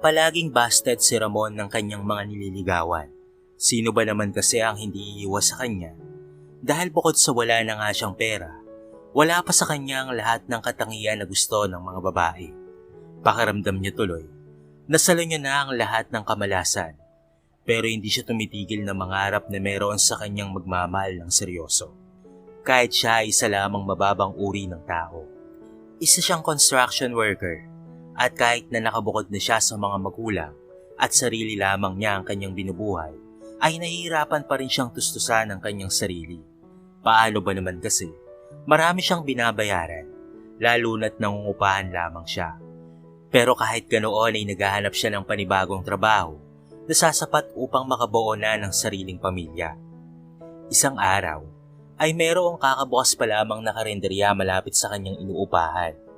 Palaging busted si Ramon ng kanyang mga nililigawan. Sino ba naman kasi ang hindi iiwas sa kanya? Dahil bukod sa wala na nga siyang pera, wala pa sa kanya ang lahat ng katangian na gusto ng mga babae. Pakiramdam niya tuloy, nasalo niya na ang lahat ng kamalasan, pero hindi siya tumitigil na mangarap na meron sa kanyang magmamahal ng seryoso. Kahit siya ay isa lamang mababang uri ng tao. Isa siyang construction worker at kahit na nakabukod na siya sa mga magulang at sarili lamang niya ang kanyang binubuhay, ay nahihirapan pa rin siyang tustusan ang kanyang sarili. Paano ba naman kasi? Marami siyang binabayaran, lalo na't nangungupahan lamang siya. Pero kahit ganoon ay naghahanap siya ng panibagong trabaho na sasapat upang makabuo na ng sariling pamilya. Isang araw, ay merong kakabukas pa lamang na karinderya malapit sa kanyang inuupahan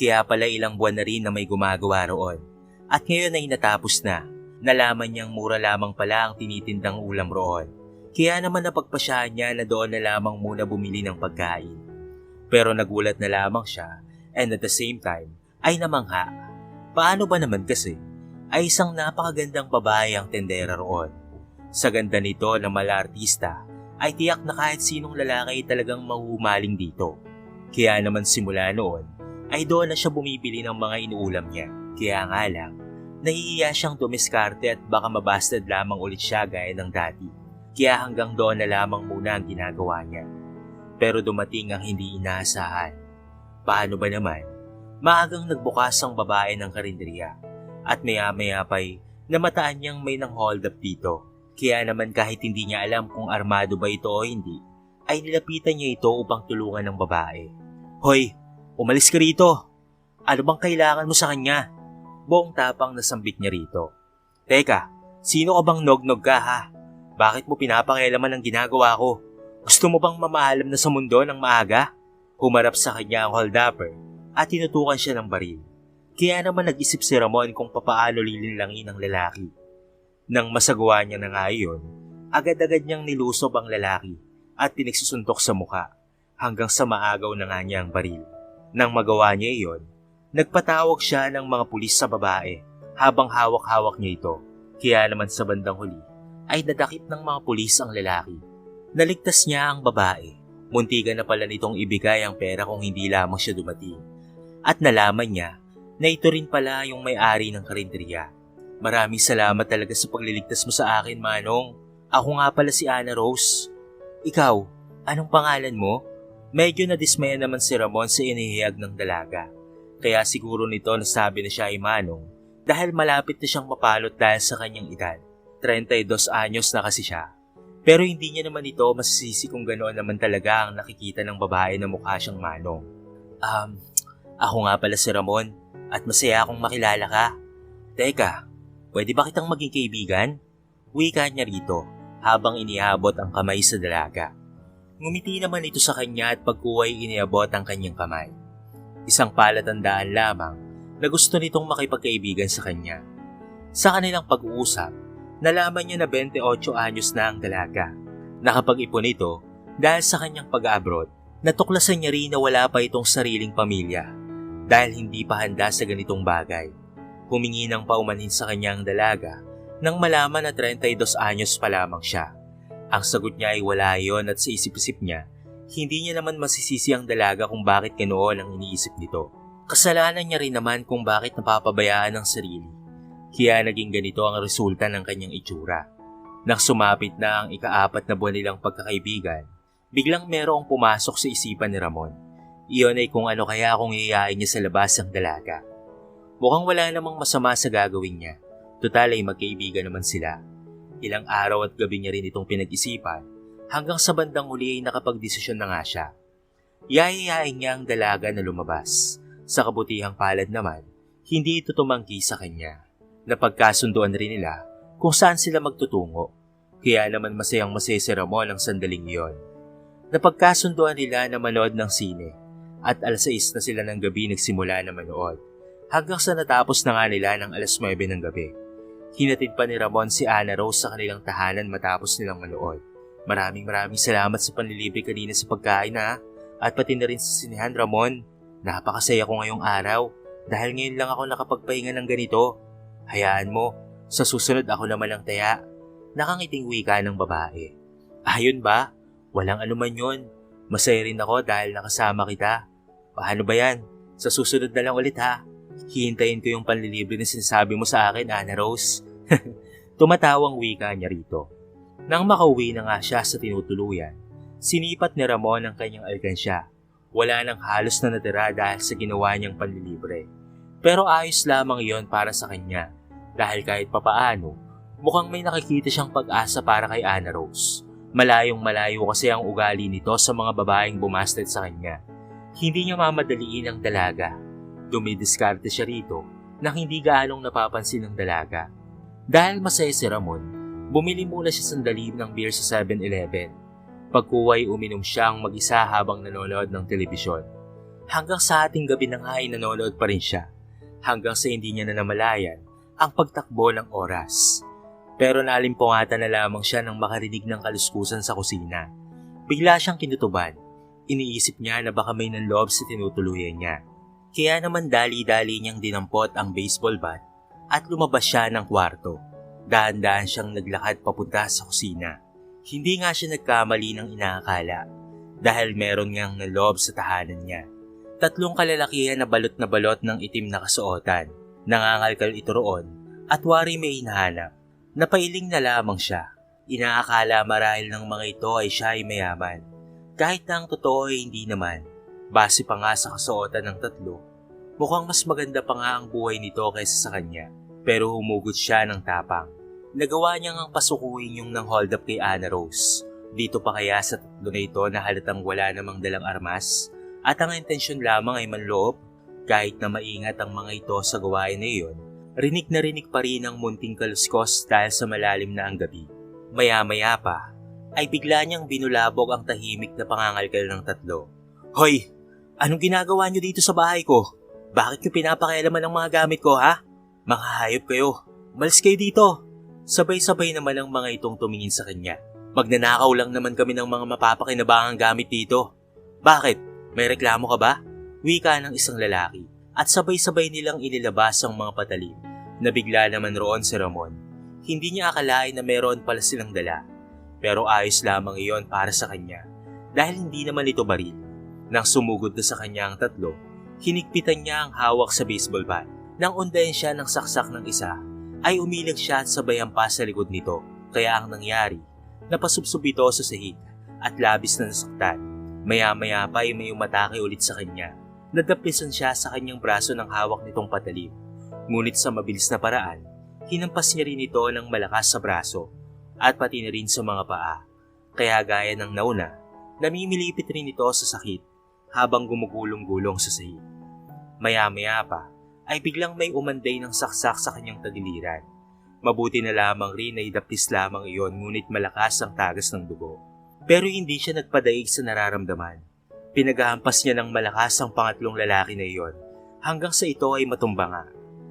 kaya pala ilang buwan na rin na may gumagawa roon. At ngayon ay natapos na. Nalaman niyang mura lamang pala ang tinitindang ulam roon. Kaya naman napagpasyahan niya na doon na lamang muna bumili ng pagkain. Pero nagulat na lamang siya and at the same time ay namangha. Paano ba naman kasi ay isang napakagandang babae ang tendera roon. Sa ganda nito na mala artista ay tiyak na kahit sinong lalaki ay talagang mahuhumaling dito. Kaya naman simula noon ay doon na siya bumibili ng mga inuulam niya. Kaya nga lang, nahihiya siyang dumiskarte at baka mabastad lamang ulit siya gaya ng dati. Kaya hanggang doon na lamang muna ang ginagawa niya. Pero dumating ang hindi inaasahan. Paano ba naman? Maagang nagbukas ang babae ng karinderya at maya-maya pa'y namataan niyang may nang hold up dito. Kaya naman kahit hindi niya alam kung armado ba ito o hindi, ay nilapitan niya ito upang tulungan ng babae. Hoy, Umalis ka rito. Ano bang kailangan mo sa kanya? Buong tapang nasambit niya rito. Teka, sino ka bang nognog ka ha? Bakit mo pinapakialaman ang ginagawa ko? Gusto mo bang mamaalam na sa mundo ng maaga? Humarap sa kanya ang holdupper at tinutukan siya ng baril. Kaya naman nag-isip si Ramon kung papaano lilinlangin ang lalaki. Nang masagawa niya na nga iyon, agad-agad niyang nilusob ang lalaki at pinagsusuntok sa muka hanggang sa maagaw na nga niya ang baril. Nang magawa niya iyon, nagpatawag siya ng mga pulis sa babae habang hawak-hawak niya ito. Kaya naman sa bandang huli ay nadakip ng mga pulis ang lalaki. Naligtas niya ang babae. Muntikan na pala nitong ibigay ang pera kung hindi lamang siya dumating. At nalaman niya na ito rin pala yung may-ari ng karinderya. Maraming salamat talaga sa pagliligtas mo sa akin, Manong. Ako nga pala si Anna Rose. Ikaw, anong pangalan mo? Medyo nadismaya naman si Ramon sa inihiyag ng dalaga. Kaya siguro nito nasabi na siya ay manong dahil malapit na siyang mapalot dahil sa kanyang edad. 32 anyos na kasi siya. Pero hindi niya naman ito masisisi kung ganoon naman talaga ang nakikita ng babae na mukha siyang manong. Um, ako nga pala si Ramon at masaya akong makilala ka. Teka, pwede ba kitang maging kaibigan? Wika niya rito habang iniabot ang kamay sa dalaga. Ngumiti naman ito sa kanya at pagkuway iniabot ang kanyang kamay. Isang palatandaan lamang na gusto nitong makipagkaibigan sa kanya. Sa kanilang pag-uusap, nalaman niya na 28 anyos na ang dalaga. Nakapag-ipon ito dahil sa kanyang pag-abroad, natuklasan niya rin na wala pa itong sariling pamilya dahil hindi pa handa sa ganitong bagay. Humingi ng paumanhin sa kanyang dalaga nang malaman na 32 anyos pa lamang siya. Ang sagot niya ay wala yon at sa isip-isip niya, hindi niya naman masisisi ang dalaga kung bakit ganoon ang iniisip nito. Kasalanan niya rin naman kung bakit napapabayaan ang sarili. Kaya naging ganito ang resulta ng kanyang itsura. Nang sumapit na ang ikaapat na buwan nilang pagkakaibigan, biglang merong pumasok sa isipan ni Ramon. Iyon ay kung ano kaya kung iyayain niya sa labas ang dalaga. Mukhang wala namang masama sa gagawin niya. Total ay magkaibigan naman sila. Ilang araw at gabi niya rin itong pinag-isipan hanggang sa bandang huli ay nakapagdesisyon na nga siya. Yayayain niya ang dalaga na lumabas. Sa kabutihang palad naman, hindi ito tumangki sa kanya. Napagkasunduan rin nila kung saan sila magtutungo. Kaya naman masayang masaya si Ramon ang sandaling iyon. Napagkasunduan nila na manood ng sine at alas 6 na sila ng gabi nagsimula na manood hanggang sa natapos na nga nila ng alas 9 ng gabi. Hinatid pa ni Ramon si Ana Rose sa kanilang tahanan matapos nilang manood. Maraming maraming salamat sa panlilibre kanina sa pagkain ha. At pati na rin sa sinihan Ramon. Napakasaya ko ngayong araw dahil ngayon lang ako nakapagpahinga ng ganito. Hayaan mo, sa susunod ako naman ang taya. Nakangiting wika ng babae. Ayun ba? Walang anuman yun. Masaya rin ako dahil nakasama kita. Paano ba yan? Sa susunod na lang ulit ha. Hihintayin ko yung panlilibre na sinasabi mo sa akin, Ana Rose. Tumatawang wika niya rito. Nang makauwi na nga siya sa tinutuluyan, sinipat ni Ramon ang kanyang alkansya. Wala nang halos na natira dahil sa ginawa niyang panlilibre. Pero ayos lamang iyon para sa kanya dahil kahit papaano, mukhang may nakikita siyang pag-asa para kay Ana Rose. Malayong malayo kasi ang ugali nito sa mga babaeng bumasted sa kanya. Hindi niya mamadaliin ang dalaga. Dumidiskarte siya rito na hindi gaanong napapansin ng dalaga. Dahil masaya si Ramon, bumili muna siya sandali ng beer sa 7-Eleven. Pagkuway uminom siyang mag-isa habang nanonood ng telebisyon. Hanggang sa ating gabi na nga ay nanonood pa rin siya. Hanggang sa hindi niya na namalayan ang pagtakbo ng oras. Pero nalimpungatan na lamang siya nang makarinig ng kaluskusan sa kusina. Bigla siyang kinutuban. Iniisip niya na baka may nanloob sa tinutuluyan niya. Kaya naman dali-dali niyang dinampot ang baseball bat at lumabas siya ng kwarto. Dahan-dahan siyang naglakad papunta sa kusina. Hindi nga siya nagkamali ng inaakala dahil meron ngang naloob sa tahanan niya. Tatlong kalalakihan na balot na balot ng itim na kasuotan. Nangangalkal ito roon at wari may hinahanap. Napailing na lamang siya. Inaakala marahil ng mga ito ay siya ay mayaman. Kahit na ang totoo ay hindi naman. Base pa nga sa kasuotan ng tatlo, mukhang mas maganda pa nga ang buhay nito kaysa sa kanya. Pero humugot siya ng tapang. Nagawa niya ngang pasukuin yung nang hold up kay Ana Rose. Dito pa kaya sa tatlo na ito na halatang wala namang dalang armas? At ang intensyon lamang ay manloob? Kahit na maingat ang mga ito sa gawain na iyon, rinig na rinig pa rin ang munting kaluskos dahil sa malalim na ang gabi. Maya-maya pa, ay bigla niyang binulabog ang tahimik na pangangalkal ng tatlo. Hoy! Anong ginagawa niyo dito sa bahay ko? Bakit niyo pinapakialaman ang mga gamit ko ha? Mga hayop kayo. Malis kayo dito. Sabay-sabay naman ang mga itong tumingin sa kanya. Magnanakaw lang naman kami ng mga mapapakinabangang gamit dito. Bakit? May reklamo ka ba? Wika ng isang lalaki at sabay-sabay nilang inilabas ang mga patalim. Nabigla naman roon si Ramon. Hindi niya akalain na meron pala silang dala. Pero ayos lamang iyon para sa kanya dahil hindi naman ito baril. Nang sumugod na sa kanya ang tatlo, hinigpitan niya ang hawak sa baseball bat. Nang undayan siya ng saksak ng isa, ay umilag siya at sabayan pa sa likod nito. Kaya ang nangyari, napasubsob ito sa sahig at labis na nasaktan. Maya-maya pa ay may umatake ulit sa kanya. Nadaplisan siya sa kanyang braso ng hawak nitong patalim. Ngunit sa mabilis na paraan, hinampas niya rin ito ng malakas sa braso at pati na rin sa mga paa. Kaya gaya ng nauna, namimilipit rin ito sa sakit habang gumugulong-gulong sa sahig. Maya-maya pa, ay biglang may umanday ng saksak sa kanyang tagiliran. Mabuti na lamang rin na idapis lamang iyon ngunit malakas ang tagas ng dugo. Pero hindi siya nagpadaig sa nararamdaman. Pinagahampas niya ng malakas ang pangatlong lalaki na iyon hanggang sa ito ay matumba nga.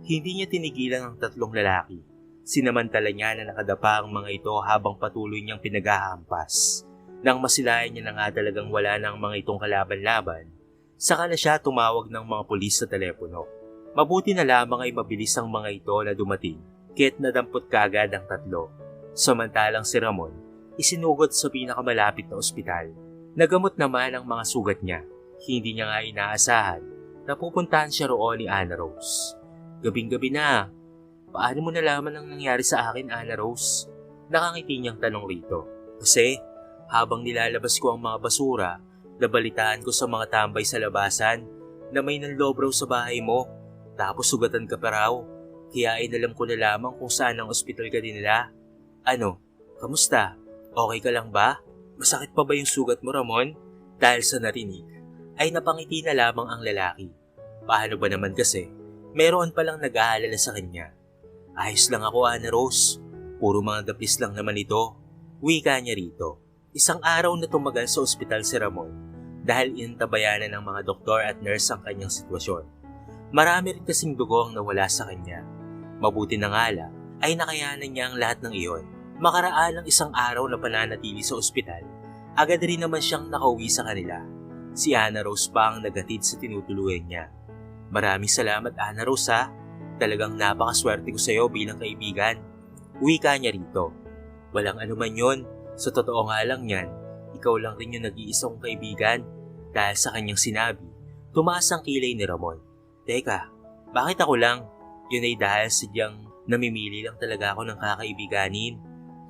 Hindi niya tinigilan ang tatlong lalaki. Sinamantala niya na nakadapa ang mga ito habang patuloy niyang pinagahampas. Nang masilayan niya na nga talagang wala na ang mga itong kalaban-laban, saka na siya tumawag ng mga pulis sa telepono. Mabuti na lamang ay mabilis ang mga ito na dumating, kaya't nadampot kagad ang tatlo. Samantalang si Ramon, isinugot sa pinakamalapit na ospital. Nagamot naman ang mga sugat niya. Hindi niya nga inaasahan na pupuntahan siya roon ni Ana Rose. Gabing-gabi na. Paano mo nalaman ang nangyari sa akin, Ana Rose? Nakangiti niyang tanong rito. Kasi, habang nilalabas ko ang mga basura, nabalitaan ko sa mga tambay sa labasan na may nanlob raw sa bahay mo tapos sugatan ka pa raw. Kaya inalam ko na lamang kung saan ang ospital ka dinala. Ano, kamusta? Okay ka lang ba? Masakit pa ba yung sugat mo, Ramon? Dahil sa narinig, ay napangiti na lamang ang lalaki. Paano ba naman kasi? Meron palang nag-aalala sa kanya. Ayos lang ako, Ana Rose. Puro mga dapis lang naman ito. Wika niya rito. Isang araw na tumagal sa ospital si Ramon dahil inantabayanan ng mga doktor at nurse ang kanyang sitwasyon. Marami rin kasing dugo ang nawala sa kanya. Mabuti na nga lang, ay nakayanan niya ang lahat ng iyon. Makaraan ng isang araw na pananatili sa ospital, agad rin naman siyang nakauwi sa kanila. Si Ana Rose pa ang nagatid sa tinutuluyan niya. Maraming salamat Ana Rose ha. Talagang napakaswerte ko sa'yo bilang kaibigan. Uwi ka niya rito. Walang anuman yon. Sa totoo nga lang yan, ikaw lang rin yung nag-iisa kong kaibigan. Dahil sa kanyang sinabi, tumaas ang kilay ni Ramon. Teka, bakit ako lang? Yun ay dahil sadyang namimili lang talaga ako ng kakaibiganin.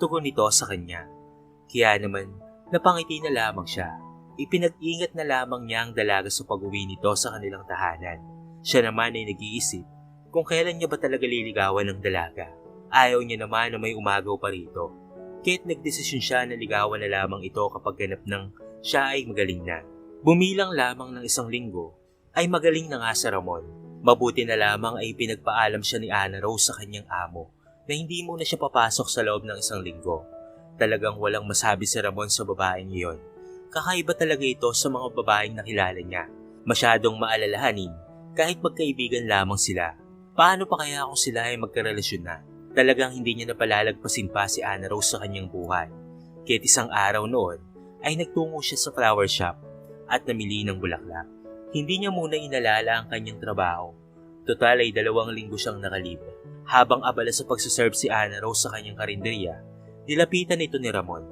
Tugon nito sa kanya. Kaya naman, napangiti na lamang siya. Ipinag-ingat na lamang niya ang dalaga sa pag-uwi nito sa kanilang tahanan. Siya naman ay nag-iisip kung kailan niya ba talaga liligawan ng dalaga. Ayaw niya naman na may umagaw pa rito. Kaya't nagdesisyon siya na ligawan na lamang ito kapag ganap ng siya ay magaling na. Bumilang lamang ng isang linggo ay magaling na nga sa Ramon. Mabuti na lamang ay pinagpaalam siya ni Ana Rose sa kanyang amo na hindi muna siya papasok sa loob ng isang linggo. Talagang walang masabi si Ramon sa babaeng iyon. Kakaiba talaga ito sa mga babaeng nakilala niya. Masyadong maalalahanin kahit magkaibigan lamang sila. Paano pa kaya kung sila ay magkarelasyon na? Talagang hindi niya napalalagpasin pa si Ana Rose sa kanyang buhay. Kahit isang araw noon ay nagtungo siya sa flower shop at namili ng bulaklak. Hindi niya muna inalala ang kanyang trabaho. Total ay dalawang linggo siyang nakalib. Habang abala sa pagsaserve si Ana Rose sa kanyang karinderya, nilapitan ito ni Ramon.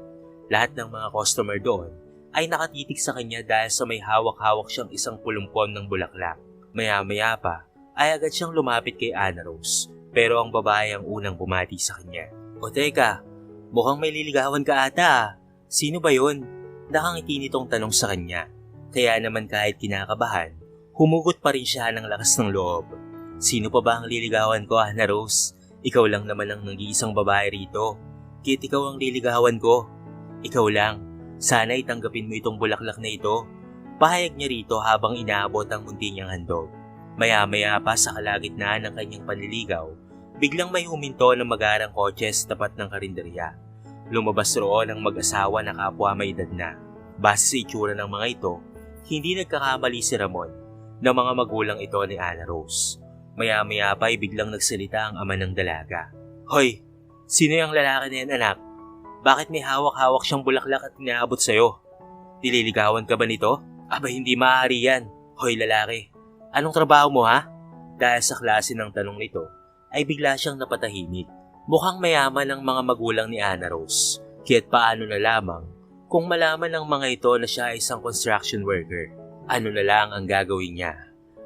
Lahat ng mga customer doon ay nakatitig sa kanya dahil sa may hawak-hawak siyang isang pulumpon ng bulaklak. Maya-maya pa ay agad siyang lumapit kay Ana Rose pero ang babae ang unang bumati sa kanya. O teka, mukhang may liligawan ka ata ah. Sino ba yun? Nakangiti nitong tanong sa kanya. Kaya naman kahit kinakabahan, humugot pa rin siya ng lakas ng loob. Sino pa ba ang liligawan ko, Ana Rose? Ikaw lang naman ang nag-iisang babae rito. Kit ikaw ang liligawan ko. Ikaw lang. Sana itanggapin mo itong bulaklak na ito. Pahayag niya rito habang inaabot ang munti niyang handog. Maya-maya pa sa kalagitnaan ng kanyang panliligaw, biglang may huminto ng magarang kotse sa tapat ng karinderya. Lumabas roon ang mag-asawa na kapwa may edad na. Base sa itsura ng mga ito, hindi nagkakamali si Ramon na mga magulang ito ni Ana Rose. Maya-maya pa ay biglang nagsalita ang ama ng dalaga. Hoy, sino yung lalaki na yan anak? Bakit may hawak-hawak siyang bulaklak at inaabot sa'yo? Dililigawan ka ba nito? Aba hindi maaari yan. Hoy lalaki, anong trabaho mo ha? Dahil sa klase ng tanong nito, ay bigla siyang napatahimik. Mukhang mayaman ang mga magulang ni Ana Rose. Kaya't paano na lamang kung malaman ng mga ito na siya ay isang construction worker. Ano na lang ang gagawin niya.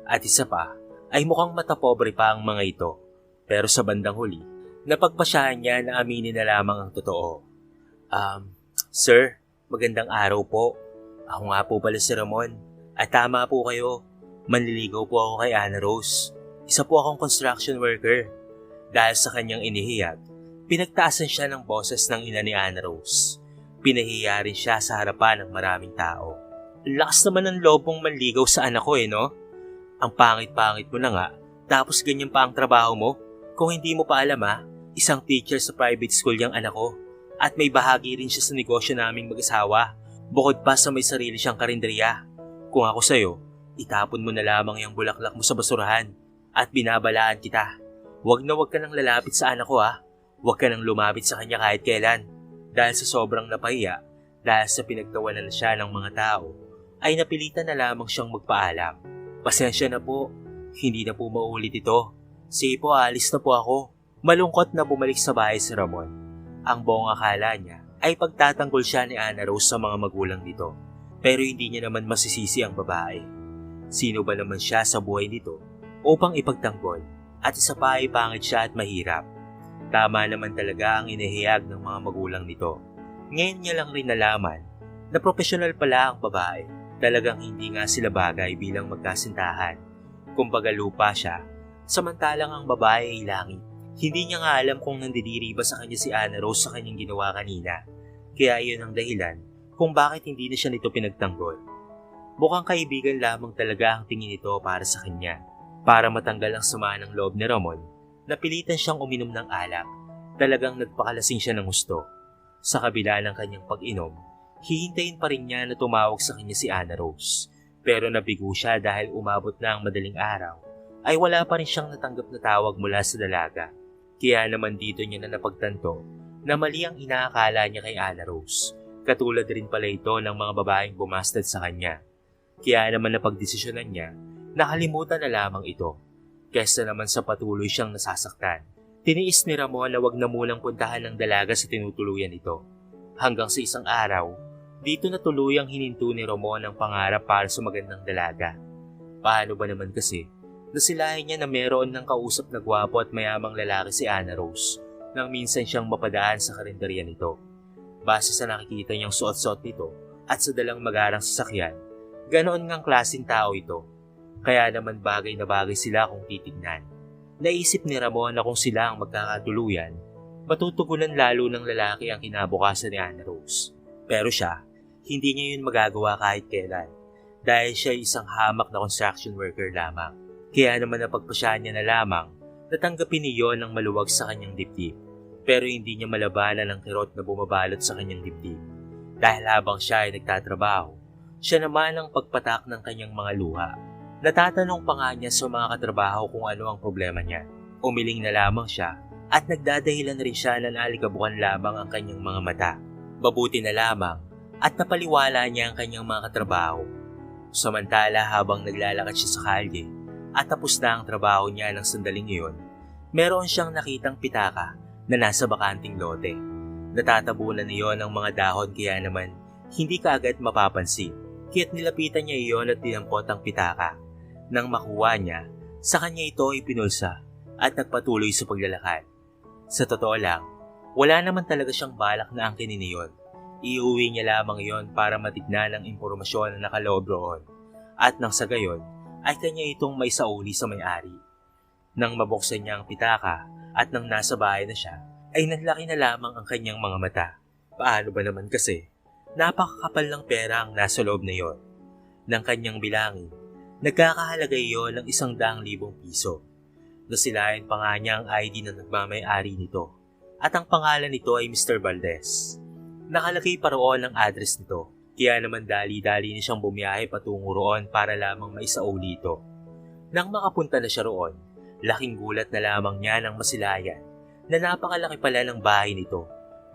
At isa pa, ay mukhang matapobre pa ang mga ito. Pero sa bandang huli, napagpasyahan niya na aminin na lamang ang totoo. Um, sir, magandang araw po. Ako nga po pala si Ramon. At tama po kayo, manliligaw po ako kay Ana Rose. Isa po akong construction worker. Dahil sa kanyang inihiyag, pinagtaasan siya ng boses ng ina ni Ana Rose. Pinahiya rin siya sa harapan ng maraming tao. Lakas naman ng loob mong manligaw sa anak ko eh, no? Ang pangit-pangit mo na nga, tapos ganyan pa ang trabaho mo. Kung hindi mo pa alam ha, isang teacher sa private school yung anak ko. At may bahagi rin siya sa negosyo naming mag-asawa. Bukod pa sa may sarili siyang karinderya. Kung ako sa'yo, itapon mo na lamang yung bulaklak mo sa basurahan. At binabalaan kita. Huwag na huwag ka nang lalapit sa anak ko ha. Huwag ka nang lumapit sa kanya kahit kailan. Dahil sa sobrang napahiya, dahil sa pinagtawanan na siya ng mga tao, ay napilitan na lamang siyang magpaalam. Pasensya na po, hindi na po maulit ito. Sige po, alis na po ako. Malungkot na bumalik sa bahay si Ramon. Ang buong akala niya ay pagtatanggol siya ni Ana Rose sa mga magulang nito. Pero hindi niya naman masisisi ang babae. Sino ba naman siya sa buhay nito upang ipagtanggol at isa pa ay pangit siya at mahirap. Tama naman talaga ang inihiyag ng mga magulang nito. Ngayon niya lang rin nalaman na profesional pala ang babae. Talagang hindi nga sila bagay bilang magkasintahan. Kumbaga lupa siya, samantalang ang babae ay langit. Hindi niya nga alam kung nandidiri ba sa kanya si Ana Rose sa kanyang ginawa kanina. Kaya iyon ang dahilan kung bakit hindi na siya nito pinagtanggol. Mukhang kaibigan lamang talaga ang tingin nito para sa kanya. Para matanggal ang sama ng loob ni Ramon, napilitan siyang uminom ng alak. Talagang nagpakalasing siya ng gusto. Sa kabila ng kanyang pag-inom, hihintayin pa rin niya na tumawag sa kanya si Ana Rose. Pero nabigo siya dahil umabot na ang madaling araw, ay wala pa rin siyang natanggap na tawag mula sa dalaga. Kaya naman dito niya na napagtanto na mali ang inaakala niya kay Ana Rose. Katulad rin pala ito ng mga babaeng bumastad sa kanya. Kaya naman napagdesisyonan niya, nakalimutan na lamang ito. Kesa naman sa patuloy siyang nasasaktan. Tiniis ni Ramon na wag na munang puntahan ng dalaga sa tinutuluyan nito. Hanggang sa isang araw, dito na tuluyang hininto ni Ramon ang pangarap para sa magandang dalaga. Paano ba naman kasi, nasilahin niya na meron ng kausap na gwapo at mayamang lalaki si Anna Rose nang minsan siyang mapadaan sa karinderya nito. Base sa nakikita niyang suot-suot nito at sa dalang magarang sasakyan, ganoon ngang klaseng tao ito. Kaya naman bagay na bagay sila kung titignan. Naisip ni Ramon na kung sila ang magkakatuluyan, matutugunan lalo ng lalaki ang kinabukasan ni Anna Rose. Pero siya, hindi niya yun magagawa kahit kailan dahil siya isang hamak na construction worker lamang. Kaya naman napagpasyahan niya na lamang natanggapin niyo ng maluwag sa kanyang dibdib. Pero hindi niya malabanan ang kirot na bumabalot sa kanyang dibdib. Dahil habang siya ay nagtatrabaho, siya naman ang pagpatak ng kanyang mga luha Natatanong pa nga niya sa mga katrabaho kung ano ang problema niya. Umiling na lamang siya at nagdadahilan rin siya na naalikabukan lamang ang kanyang mga mata. Mabuti na lamang at napaliwala niya ang kanyang mga katrabaho. Samantala habang naglalakad siya sa kalye at tapos na ang trabaho niya ng sandaling iyon, meron siyang nakitang pitaka na nasa bakanting lote. Natatabunan niyon ng mga dahon kaya naman hindi kaagad mapapansin. Kaya't nilapitan niya iyon at dinampot ang pitaka. Nang makuha niya, sa kanya ito ipinulsa at nagpatuloy sa paglalakad. Sa totoo lang, wala naman talaga siyang balak na angkinin niyon. Iuwi niya lamang iyon para matignan ang impormasyon na nakaloob roon. At nang sa gayon, ay kanya itong may sauli sa may-ari. Nang mabuksan niya ang pitaka at nang nasa bahay na siya, ay nanlaki na lamang ang kanyang mga mata. Paano ba naman kasi? Napakakapal ng pera ang nasa loob na iyon. Nang kanyang bilangin, Nagkakahalaga iyon ng isang daang libong piso. Nasilayan pa nga niya ang ID na nagmamay-ari nito. At ang pangalan nito ay Mr. Valdez. Nakalagay pa roon ang address nito. Kaya naman dali-dali na siyang bumiyahe patungo roon para lamang maisauli ito. Nang makapunta na siya roon, laking gulat na lamang niya ng masilayan na napakalaki pala ng bahay nito.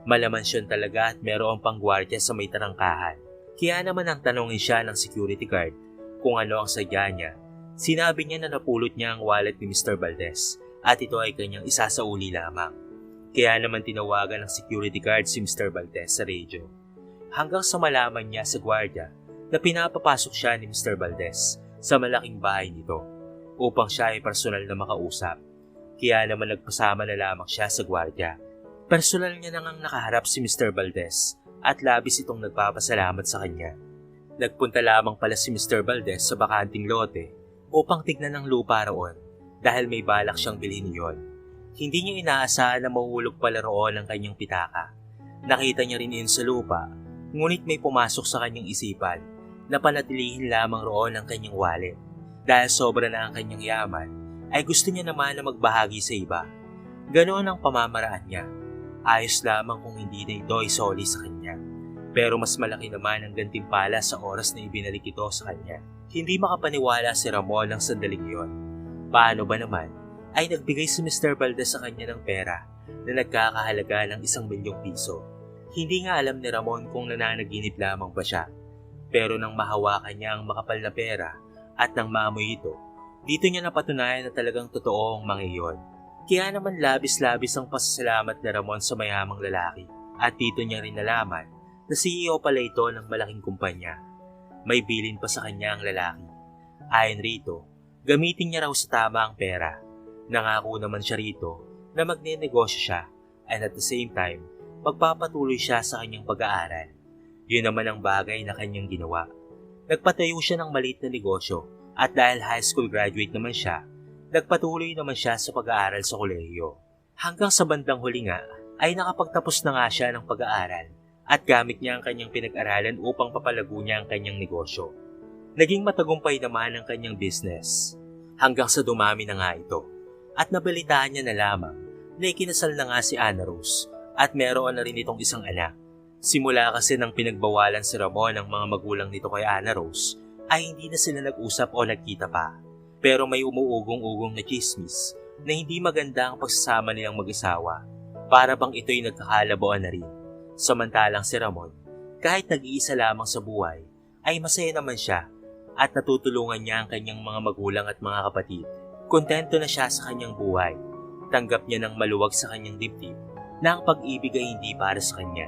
Malamansyon talaga at meron pang gwardya sa may tarangkahan. Kaya naman ang tanongin siya ng security guard kung ano ang sadya niya, sinabi niya na napulot niya ang wallet ni Mr. Valdez at ito ay kanyang isasauli lamang. Kaya naman tinawagan ng security guard si Mr. Valdez sa radio. Hanggang sa malaman niya sa gwardiya na pinapapasok siya ni Mr. Valdez sa malaking bahay nito upang siya ay personal na makausap. Kaya naman nagpasama na lamang siya sa gwardiya. Personal niya nang nakaharap si Mr. Valdez at labis itong nagpapasalamat sa kanya Nagpunta lamang pala si Mr. Valdez sa bakanting lote upang tignan ang lupa roon dahil may balak siyang bilhin yon. Hindi niya inaasahan na mahulog pala roon ang kanyang pitaka. Nakita niya rin yun sa lupa, ngunit may pumasok sa kanyang isipan na panatilihin lamang roon ang kanyang wallet. Dahil sobra na ang kanyang yaman, ay gusto niya naman na magbahagi sa iba. Ganoon ang pamamaraan niya. Ayos lamang kung hindi na ito ay soli sa kanya. Pero mas malaki naman ang gantimpala sa oras na ibinalik ito sa kanya. Hindi makapaniwala si Ramon ng sandaling iyon. Paano ba naman ay nagbigay si Mr. Valdez sa kanya ng pera na nagkakahalaga ng isang milyong piso. Hindi nga alam ni Ramon kung nananaginip lamang ba siya. Pero nang mahawakan niya ang makapal na pera at nang maamoy ito, dito niya napatunayan na talagang totoo ang mga iyon. Kaya naman labis-labis ang pasasalamat ni Ramon sa mayamang lalaki. At dito niya rin nalaman na CEO pala ito ng malaking kumpanya. May bilin pa sa kanya ang lalaki. Ayon rito, gamitin niya raw sa tama ang pera. Nangako naman siya rito na magne-negosyo siya and at the same time, magpapatuloy siya sa kanyang pag-aaral. Yun naman ang bagay na kanyang ginawa. Nagpatayo siya ng maliit na negosyo at dahil high school graduate naman siya, nagpatuloy naman siya sa pag-aaral sa kolehiyo. Hanggang sa bandang huli nga, ay nakapagtapos na nga siya ng pag-aaral at gamit niya ang kanyang pinag-aralan upang papalago niya ang kanyang negosyo. Naging matagumpay naman ang kanyang business hanggang sa dumami na nga ito at nabalitaan niya na lamang na ikinasal na nga si Anna Rose at meron na rin itong isang anak. Simula kasi nang pinagbawalan si Ramon ng mga magulang nito kay Anna Rose ay hindi na sila nag-usap o nagkita pa. Pero may umuugong-ugong na chismis na hindi maganda ang pagsasama nilang mag-asawa para bang ito'y nagkakalabuan na rin. Samantalang si Ramon, kahit nag-iisa lamang sa buhay, ay masaya naman siya at natutulungan niya ang kanyang mga magulang at mga kapatid. Kontento na siya sa kanyang buhay. Tanggap niya ng maluwag sa kanyang dibdib na ang pag-ibig ay hindi para sa kanya.